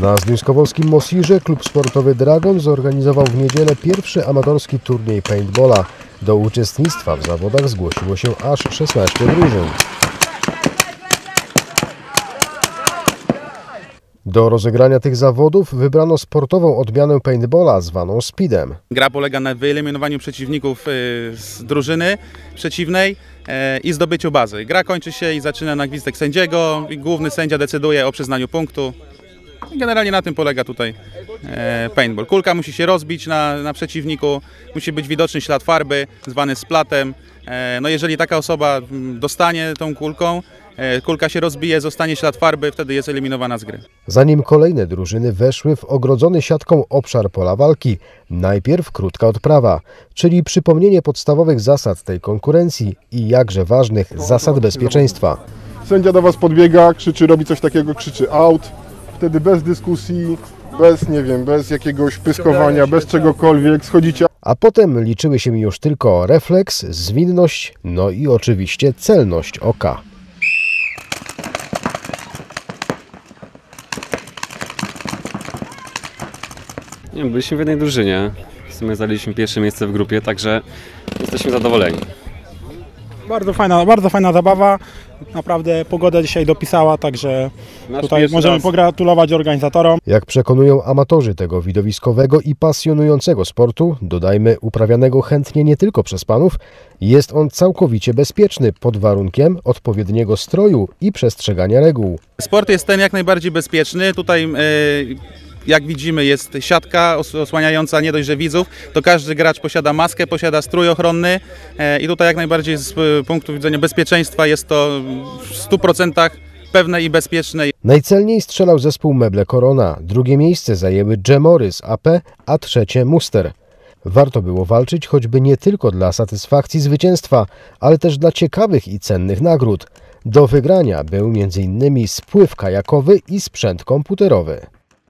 Na Zduńskowolskim Mosirze klub sportowy Dragon zorganizował w niedzielę pierwszy amatorski turniej paintballa. Do uczestnictwa w zawodach zgłosiło się aż 16 drużyn. Do rozegrania tych zawodów wybrano sportową odmianę paintballa zwaną speedem. Gra polega na wyeliminowaniu przeciwników y, z drużyny przeciwnej e, i zdobyciu bazy. Gra kończy się i zaczyna na gwizdek sędziego. Główny sędzia decyduje o przyznaniu punktu. I Generalnie na tym polega tutaj e, paintball. Kulka musi się rozbić na, na przeciwniku, musi być widoczny ślad farby, zwany splatem. E, No jeżeli taka osoba mm, dostanie tą kulką, e, kulka się rozbije, zostanie ślad farby, wtedy jest eliminowana z gry. Zanim kolejne drużyny weszły w ogrodzony siatką obszar pola walki, najpierw krótka odprawa, czyli przypomnienie podstawowych zasad tej konkurencji i jakże ważnych zasad bezpieczeństwa. Sędzia do was podbiega, krzyczy, robi coś takiego, krzyczy out. Wtedy bez dyskusji, bez, nie wiem, bez jakiegoś pyskowania, bez czegokolwiek, schodzicie A potem liczyły się już tylko refleks, zwinność, no i oczywiście celność oka. Nie, wiem, byliśmy w jednej drużynie. W sumie zajęliśmy pierwsze miejsce w grupie, także jesteśmy zadowoleni. Bardzo fajna, bardzo fajna zabawa. Naprawdę pogoda dzisiaj dopisała, także Nasz tutaj możemy raz. pogratulować organizatorom. Jak przekonują amatorzy tego widowiskowego i pasjonującego sportu, dodajmy uprawianego chętnie nie tylko przez panów, jest on całkowicie bezpieczny pod warunkiem odpowiedniego stroju i przestrzegania reguł. Sport jest ten jak najbardziej bezpieczny. Tutaj, e, jak widzimy, jest siatka os- osłaniająca nie dość, że widzów, to każdy gracz posiada maskę, posiada strój ochronny e, i tutaj jak najbardziej z e, punktu widzenia bezpieczeństwa jest to w 100% pewne i bezpieczne. Najcelniej strzelał zespół Meble Corona, drugie miejsce zajęły Dżemory z AP, a trzecie Muster. Warto było walczyć choćby nie tylko dla satysfakcji zwycięstwa, ale też dla ciekawych i cennych nagród. Do wygrania był m.in. spływ kajakowy i sprzęt komputerowy.